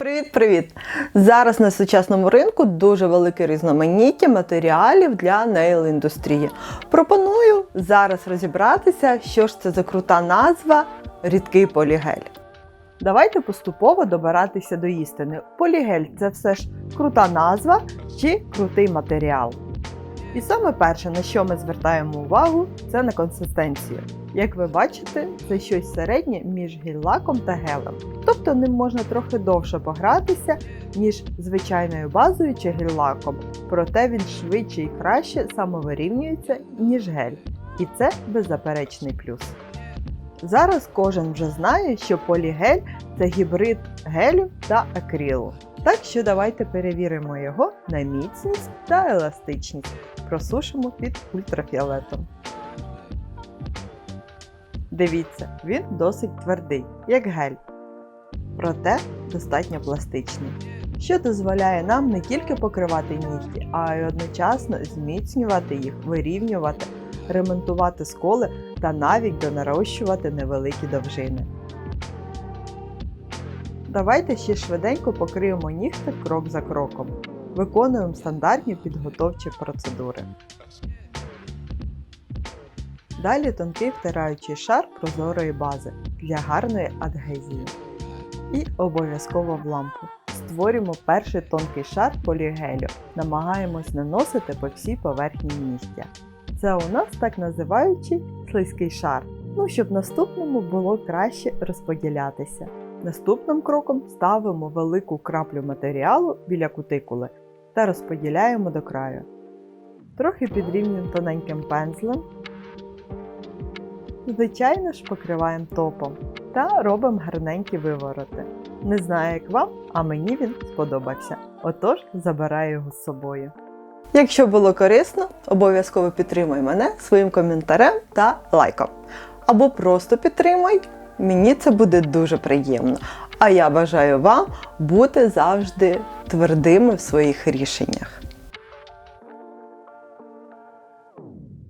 Привіт-привіт! Зараз на сучасному ринку дуже велике різноманіття матеріалів для нейл-індустрії. Пропоную зараз розібратися, що ж це за крута назва рідкий полігель. Давайте поступово добиратися до істини. Полігель це все ж крута назва чи крутий матеріал. І саме перше, на що ми звертаємо увагу, це на консистенцію. Як ви бачите, це щось середнє між гель-лаком та гелем. Тобто ним можна трохи довше погратися, ніж звичайною базою чи гель-лаком, проте він швидше і краще самовирівнюється, ніж гель. І це беззаперечний плюс. Зараз кожен вже знає, що полігель це гібрид гелю та акрилу. Так що давайте перевіримо його на міцність та еластичність. Просушимо під ультрафіолетом. Дивіться, він досить твердий, як гель, проте достатньо пластичний, що дозволяє нам не тільки покривати нігті, а й одночасно зміцнювати їх, вирівнювати, ремонтувати сколи та навіть донарощувати невеликі довжини. Давайте ще швиденько покриємо нігти крок за кроком. Виконуємо стандартні підготовчі процедури. Далі тонкий втираючий шар прозорої бази для гарної адгезії. І обов'язково в лампу. Створюємо перший тонкий шар полігелю, намагаємось наносити по всій поверхні нігтя. Це у нас так називаючий слизький шар, ну щоб наступному було краще розподілятися. Наступним кроком ставимо велику краплю матеріалу біля кутикули та розподіляємо до краю. Трохи підрівнюємо тоненьким пензлем. Звичайно ж покриваємо топом та робимо гарненькі вивороти. Не знаю, як вам, а мені він сподобався. Отож, забираю його з собою. Якщо було корисно, обов'язково підтримуй мене своїм коментарем та лайком. Або просто підтримуй, мені це буде дуже приємно. А я бажаю вам бути завжди твердими в своїх рішеннях.